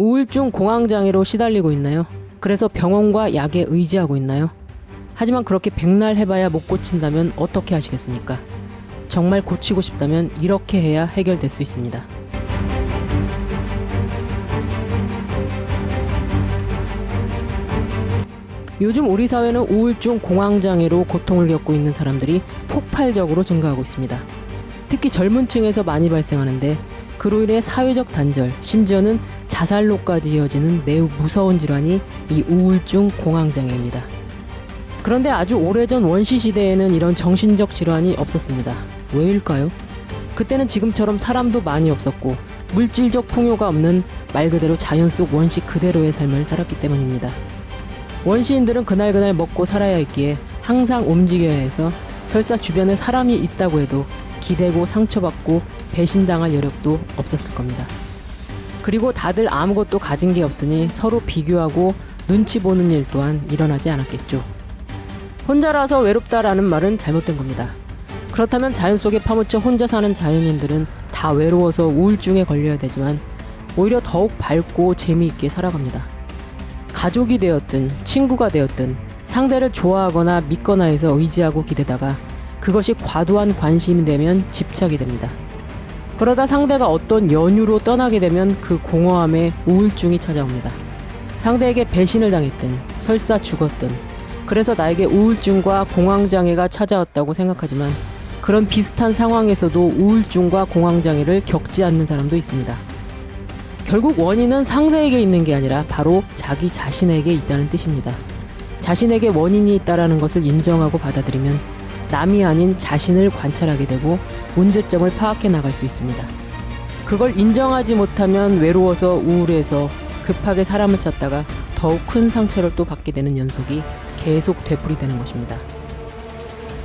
우울증 공황장애로 시달리고 있나요? 그래서 병원과 약에 의지하고 있나요? 하지만 그렇게 백날 해봐야 못 고친다면 어떻게 하시겠습니까? 정말 고치고 싶다면 이렇게 해야 해결될 수 있습니다. 요즘 우리 사회는 우울증 공황장애로 고통을 겪고 있는 사람들이 폭발적으로 증가하고 있습니다. 특히 젊은 층에서 많이 발생하는데 그로 인해 사회적 단절, 심지어는 자살로까지 이어지는 매우 무서운 질환이 이 우울증 공황장애입니다. 그런데 아주 오래전 원시 시대에는 이런 정신적 질환이 없었습니다. 왜일까요? 그때는 지금처럼 사람도 많이 없었고 물질적 풍요가 없는 말 그대로 자연 속 원시 그대로의 삶을 살았기 때문입니다. 원시인들은 그날그날 먹고 살아야 했기에 항상 움직여야 해서 설사 주변에 사람이 있다고 해도 기대고 상처받고 배신당할 여력도 없었을 겁니다. 그리고 다들 아무것도 가진 게 없으니 서로 비교하고 눈치 보는 일 또한 일어나지 않았겠죠. 혼자라서 외롭다라는 말은 잘못된 겁니다. 그렇다면 자연 속에 파묻혀 혼자 사는 자연인들은 다 외로워서 우울증에 걸려야 되지만 오히려 더욱 밝고 재미있게 살아갑니다. 가족이 되었든 친구가 되었든 상대를 좋아하거나 믿거나 해서 의지하고 기대다가 그것이 과도한 관심이 되면 집착이 됩니다. 그러다 상대가 어떤 연유로 떠나게 되면 그 공허함에 우울증이 찾아옵니다. 상대에게 배신을 당했든 설사 죽었든 그래서 나에게 우울증과 공황장애가 찾아왔다고 생각하지만 그런 비슷한 상황에서도 우울증과 공황장애를 겪지 않는 사람도 있습니다. 결국 원인은 상대에게 있는 게 아니라 바로 자기 자신에게 있다는 뜻입니다. 자신에게 원인이 있다라는 것을 인정하고 받아들이면 남이 아닌 자신을 관찰하게 되고 문제점을 파악해 나갈 수 있습니다. 그걸 인정하지 못하면 외로워서 우울해서 급하게 사람을 찾다가 더욱 큰 상처를 또 받게 되는 연속이 계속 되풀이되는 것입니다.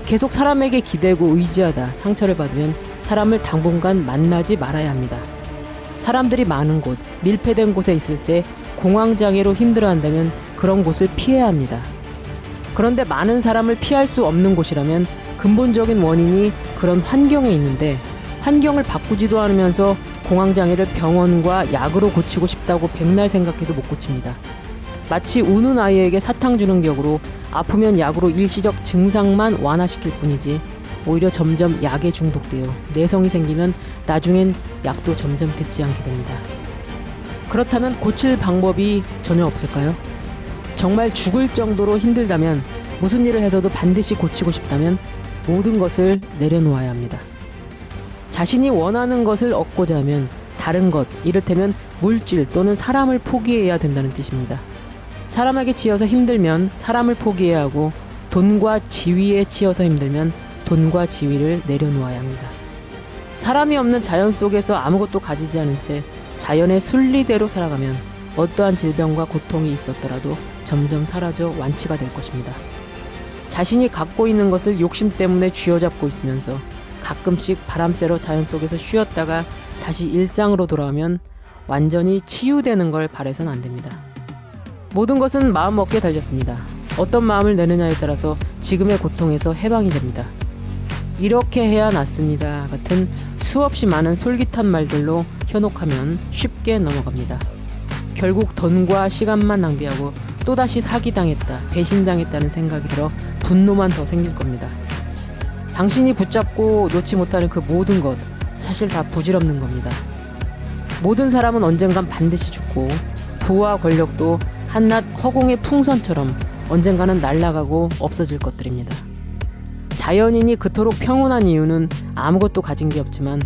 계속 사람에게 기대고 의지하다 상처를 받으면 사람을 당분간 만나지 말아야 합니다. 사람들이 많은 곳, 밀폐된 곳에 있을 때 공황장애로 힘들어한다면 그런 곳을 피해야 합니다. 그런데 많은 사람을 피할 수 없는 곳이라면 근본적인 원인이 그런 환경에 있는데 환경을 바꾸지도 않으면서 공황장애를 병원과 약으로 고치고 싶다고 백날 생각해도 못 고칩니다. 마치 우는 아이에게 사탕 주는 격으로 아프면 약으로 일시적 증상만 완화시킬 뿐이지 오히려 점점 약에 중독되어 내성이 생기면 나중엔 약도 점점 듣지 않게 됩니다. 그렇다면 고칠 방법이 전혀 없을까요? 정말 죽을 정도로 힘들다면 무슨 일을 해서도 반드시 고치고 싶다면 모든 것을 내려놓아야 합니다. 자신이 원하는 것을 얻고자 하면 다른 것, 이를테면 물질 또는 사람을 포기해야 된다는 뜻입니다. 사람에게 치여서 힘들면 사람을 포기해야 하고 돈과 지위에 치여서 힘들면 돈과 지위를 내려놓아야 합니다. 사람이 없는 자연 속에서 아무것도 가지지 않은 채 자연의 순리대로 살아가면 어떠한 질병과 고통이 있었더라도 점점 사라져 완치가 될 것입니다. 자신이 갖고 있는 것을 욕심 때문에 쥐어잡고 있으면서 가끔씩 바람 쐬러 자연 속에서 쉬었다가 다시 일상으로 돌아오면 완전히 치유되는 걸 바래선 안 됩니다. 모든 것은 마음 먹기에 달렸습니다. 어떤 마음을 내느냐에 따라서 지금의 고통에서 해방이 됩니다. 이렇게 해야 낫습니다. 같은 수없이 많은 솔깃한 말들로 현혹하면 쉽게 넘어갑니다. 결국 돈과 시간만 낭비하고 또다시 사기당했다, 배신당했다는 생각이 들어 분노만 더 생길 겁니다. 당신이 붙잡고 놓지 못하는 그 모든 것, 사실 다 부질없는 겁니다. 모든 사람은 언젠간 반드시 죽고, 부와 권력도 한낱 허공의 풍선처럼 언젠가는 날아가고 없어질 것들입니다. 자연인이 그토록 평온한 이유는 아무것도 가진 게 없지만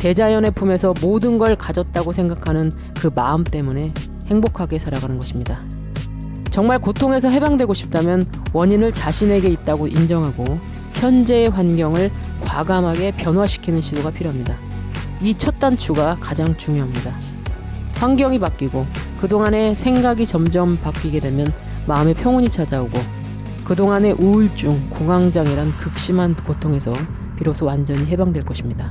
대자연의 품에서 모든 걸 가졌다고 생각하는 그 마음 때문에 행복하게 살아가는 것입니다. 정말 고통에서 해방되고 싶다면 원인을 자신에게 있다고 인정하고 현재의 환경을 과감하게 변화시키는 시도가 필요합니다. 이 첫 단추가 가장 중요합니다. 환경이 바뀌고 그동안의 생각이 점점 바뀌게 되면 마음의 평온이 찾아오고 그동안의 우울증, 공황장애란 극심한 고통에서 비로소 완전히 해방될 것입니다.